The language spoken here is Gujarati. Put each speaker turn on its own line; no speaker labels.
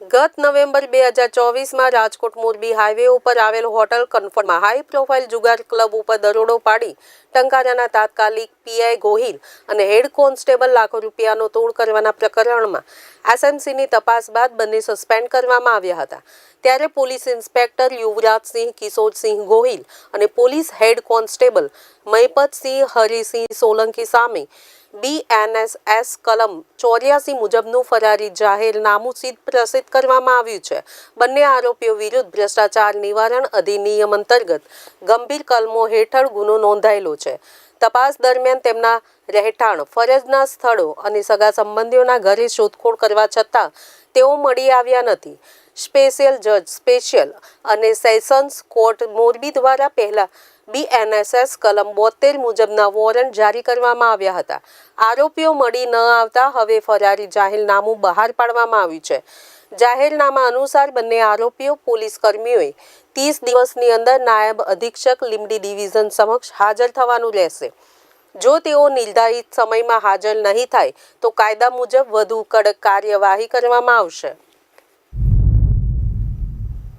ગત નવેમ્બર બે હજાર ચોવીસમાં રાજકોટ મોરબી હાઈવે ઉપર આવેલ હોટલ કન્ફર્મમાં હાઈ પ્રોફાઇલ જુગાર ક્લબ ઉપર દરોડો પાડી ટંકારાના તાત્કાલિક પીઆઈ ગોહિલ અને હેડ કોન્સ્ટેબલ લાખો રૂપિયાનો તોડ કરવાના પ્રકરણમાં એસએમસીની તપાસ બાદ બંને સસ્પેન્ડ કરવામાં આવ્યા હતા. ત્યારે પોલીસ ઇન્સ્પેક્ટર યુવરાજસિંહ, કિશોરસિંહ ગોહિલ અને police head constable Mahipatsinh Harisinh Solanki સામે બીએનએસએસ કલમ ચોર્યાસી મુજબનું ફરારી જાહેરનામું સિદ્ધ પ્રસિદ્ધ કરવામાં આવ્યું છે. બંને આરોપીઓ વિરુદ્ધ ભ્રષ્ટાચાર નિવારણ અધિનિયમ અંતર્ગત ગંભીર કલમો હેઠળ ગુનો નોંધાયેલો છે. તપાસ દરમિયાન તેમના રહેઠાણ, ફરજના સ્થળો અને સગા સંબંધીઓના ઘરે શોધખોળ કરવા છતાં તેઓ મળી આવ્યા નથી. સ્પેશિયલ જજ, સ્પેશિયલ અને સેશન્સ કોર્ટ મોરબી દ્વારા પહેલા બીએનએસએસ કલમ બોતેર મુજબના વોરંટ જારી કરવામાં આવ્યા હતા. આરોપીઓ મળી ન આવતા હવે ફરારી જાહેરનામું બહાર પાડવામાં આવ્યું છે. જાહેરનામા અનુસાર બંને આરોપીઓ પોલીસ કર્મીઓએ ત્રીસ દિવસની અંદર નાયબ અધિક્ષક લીમડી ડિવિઝન સમક્ષ હાજર થવાનું રહેશે. જો તેઓ નિર્ધારિત સમયમાં હાજર નહીં થાય, તો કાયદા મુજબ વધુ કડક કાર્યવાહી કરવામાં આવશે.